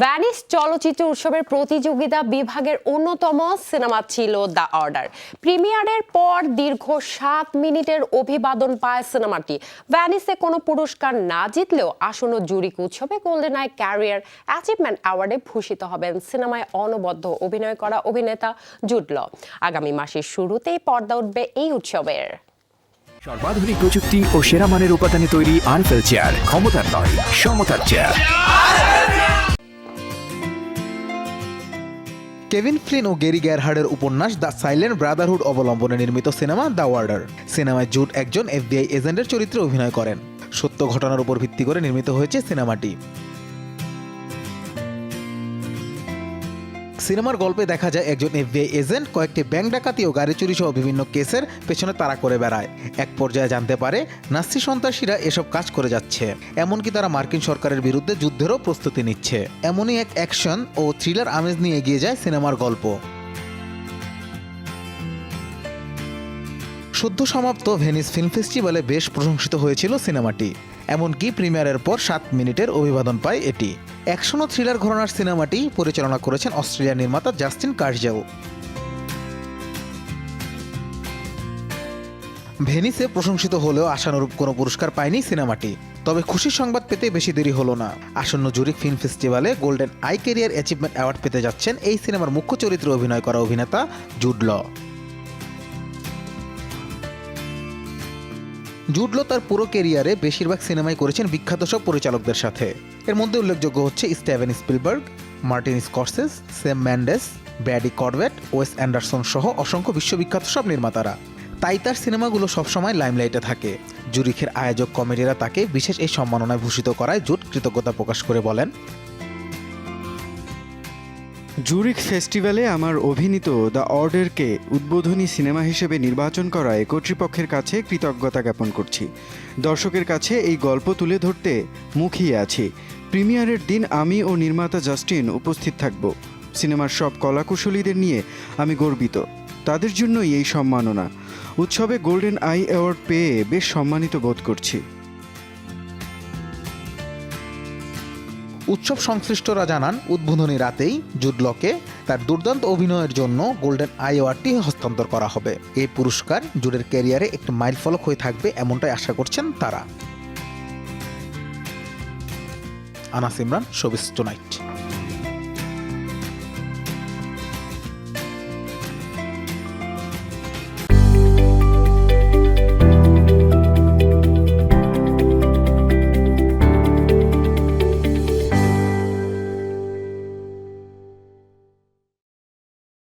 Venice চলচ্চিত্র উৎসবের প্রতিযোগিতা বিভাগের অন্যতম সিনেমা ছিল দ্য অর্ডার প্রিমিয়ারের পর দীর্ঘ সাত মিনিটের অভিবাদন পায় সিনেমাটি। ভ্যানিসে কোনো পুরস্কার না জিতলেও আসন্ন জুরিক উৎসবে গোল্ডেন আই ক্যারিয়ার অ্যাচিভমেন্ট অ্যাওয়ার্ডে ভূষিত হবেন। সিনেমায় অনবদ্য অভিনয় করা অভিনেতা জুটল। আগামী মাসের শুরুতেই পর্দা উঠবে এই উৎসবের। সর্বাধুনিক প্রযুক্তি ও সেরা মানের উপাদানে তৈরি আনফেল চেয়ার ক্ষমতার নয়, সমতার চেয়ার কেভিন ফ্লিন ও গেরি গ্যারহার্ডের উপন্যাস দ্য সাইলেন্ট ব্রাদারহুড অবলম্বনে নির্মিত সিনেমা দ্য ওয়ার্ডার। সিনেমায় জুট একজন এফবিআই এজেন্টের চরিত্রে অভিনয় করেন। সত্য ঘটনার উপর ভিত্তি করে নির্মিত হয়েছে সিনেমাটি। সিনেমার গল্পে দেখা যায় একজন এফবিআই এজেন্ট কয়েকটি ব্যাংক ডাকাতি ও গাড়ি চুরি সহ বিভিন্ন কেসের পেছনে তারা করে বেড়ায়। এক পর্যায়ে জানতে পারে, নাস্তি সন্ত্রাসীরা এসব কাজ করে যাচ্ছে। এমনকি তারা মার্কিন সরকারের বিরুদ্ধে যুদ্ধেরও প্রস্তুতি নিচ্ছে। এমনই এক অ্যাকশন ও থ্রিলার আমেজ নিয়ে এগিয়ে যায় সিনেমার গল্প। সদ্য সমাপ্ত ভেনিস ফিল্ম ফেস্টিভ্যালে বেশ প্রশংসিত হয়েছিল সিনেমাটি। এমনকি প্রিমিয়ারের পর সাত মিনিটের অভিবাদন পায় এটি। অ্যাকশন ও থ্রিলার ঘরানার সিনেমাটি পরিচালনা করেছেন অস্ট্রেলিয়ার নির্মাতা জাস্টিন কার্জেল ভেনিসে প্রশংসিত হলেও আশানুরূপ কোনো পুরস্কার পায়নি সিনেমাটি। তবে খুশির সংবাদ পেতে বেশি দেরি হলো না। আসন্ন জুরিক ফিল্ম ফেস্টিভ্যালে golden eye career achievement award পেতে যাচ্ছেন এই সিনেমার মুখ্য চরিত্রে অভিনয় করা অভিনেতা জুডল জুডলো তার পুরো কেরিয়ারে বেশিরভাগ সিনেমাই করেছেন বিখ্যাত সব পরিচালকদের সাথে। এর মধ্যে উল্লেখযোগ্য হচ্ছে Steven Spielberg, Martin Scorsese Sam Mendes ব্যাডি corvette Wes Anderson সহ অসংখ্য বিশ্ববিখ্যাত সব নির্মাতারা। তাই তার সিনেমাগুলো সবসময় লাইমলাইটে থাকে। জুরিখের আয়োজক কমিটিরা তাকে বিশেষ এই সম্মাননায় ভূষিত করায় জুট কৃতজ্ঞতা প্রকাশ করে বলেন। জুরিক ফেস্টিভ্যালে আমার অভিনীত দ্য অর্ডারকে উদ্বোধনী সিনেমা হিসেবে নির্বাচন করায় কর্তৃপক্ষের কাছে কৃতজ্ঞতা জ্ঞাপন করছি। দর্শকের কাছে এই গল্প তুলে ধরতে মুখিয়ে আছি। প্রিমিয়ারের দিন আমি ও নির্মাতা জাস্টিন উপস্থিত থাকব। সিনেমার সব কলাকুশলীদের নিয়ে আমি গর্বিত। তাদের জন্যই এই সম্মাননা। উৎসবে গোল্ডেন আই অ্যাওয়ার্ড পেয়ে বেশ সম্মানিত বোধ করছি। উৎসব সংশ্লিষ্টরা জানান, উদ্বোধনী রাতেই জুডলকে তার দুর্দান্ত অভিনয়ের জন্য গোল্ডেন আই অ্যাওয়ার্ডটি হস্তান্তর করা হবে। এই পুরস্কার জুডের ক্যারিয়ারে একটি মাইলফলক হয়ে থাকবে এমনটাই আশা করছেন তারা। Anas Imran showbiz tonight.